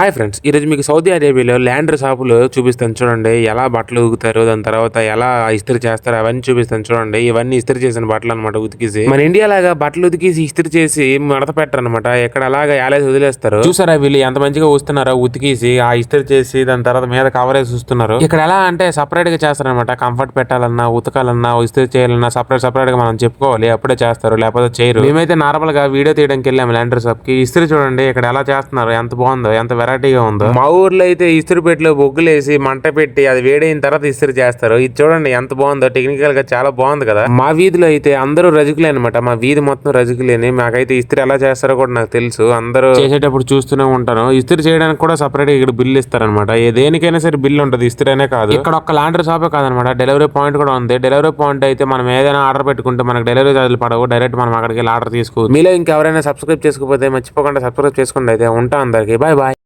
Hi friends ఈరోజు మీకు Saudi అరేబియాలో ల్యాండర్ షాపులు చూపిస్తాను. చూడండి ఎలా బట్టలు ఉగుతారు దాని తర్వాత ఎలా ఇస్త్రీ చేస్తారు అవన్నీ చూపిస్తాను. చూడండి ఇవన్నీ ఇస్త్రీ చేసిన బట్టలు అనమాట ఉతికేసి. మన ఇండియా లాగా బట్టలు ఉతికేసి ఇస్త్రీ చేసి మడత పెట్టరు అనమాట ఇక్కడ అలాగా ఏలేసి వదిలేస్తారు. చూసారా వీళ్ళు ఎంత మంచిగా వస్తున్నారో ఉతికేసి ఆ ఇస్త్రీ చేసి దాని తర్వాత మీద కవరేజ్ చూస్తున్నారు. ఇక్కడ ఎలా అంటే సపరేట్గా చేస్తారనమాట కంఫర్ట్ పెట్టాలన్నా ఉతకాలన్నా ఇస్త్రీ చేయాలన్నా సపరేట్ సపరేట్గా మనం చెప్పుకోవాలి. అప్పుడే చేస్తారు లేకపోతే చేయరు. మేమైతే నార్మల్గా వీడియో తీయడానికి వెళ్ళాము ల్యాండర్ షాప్కి. ఇస్త్రీ చూడండి ఇక్కడ ఎలా చేస్తున్నారు ఎంత బాగుందో ఎంత వెరైటీగా ఉందో? మా ఊర్లో అయితే ఇస్త్రీ పెట్టిలో బొగ్గులేసి మంట పెట్టి అది వేడైన తర్వాత ఇస్త్రీ చేస్తారు. ఇది చూడండి ఎంత బాగుందో. టెక్నికల్గా చాలా బాగుంది కదా. మా వీధిలో అయితే అందరూ రజకులే అనమాట మా వీధి మొత్తం రజకులేని. మాకైతే ఇస్త్రీ ఎలా చేస్తారో కూడా నాకు తెలుసు. అందరూ చేసేటప్పుడు చూస్తూనే ఉంటాను ఇస్త్రీ చేయడానికి కూడా సపరేట్ ఇక్కడ బిల్ ఇస్తారనమాట ఏ దేనికైనా సరే బిల్ ఉంటుంది. ఇస్త్రీ అనే కాదు. ఇక్కడ ఒక్క లాండ్రీ షాపే కాదనమాట డెలివరీ పాయింట్ కూడా ఉంది. డెలివరీ పాయింట్ అయితే మనం ఏదైనా ఆర్డర్ పెట్టుకుంటే మనకు డెలివరీ చార్జీలు పడవు. డైరెక్ట్ మనం అక్కడికి వెళ్ళి ఆర్డర్ తీసుకోవచ్చు. మీలో ఇంకెవరైనా సబ్స్క్రైబ్ చేసుకోకపోతే మర్చిపోకుండా సబ్స్క్రైబ్ చేసుకోండి అయితే ఉంటా అందరికి. Bye bye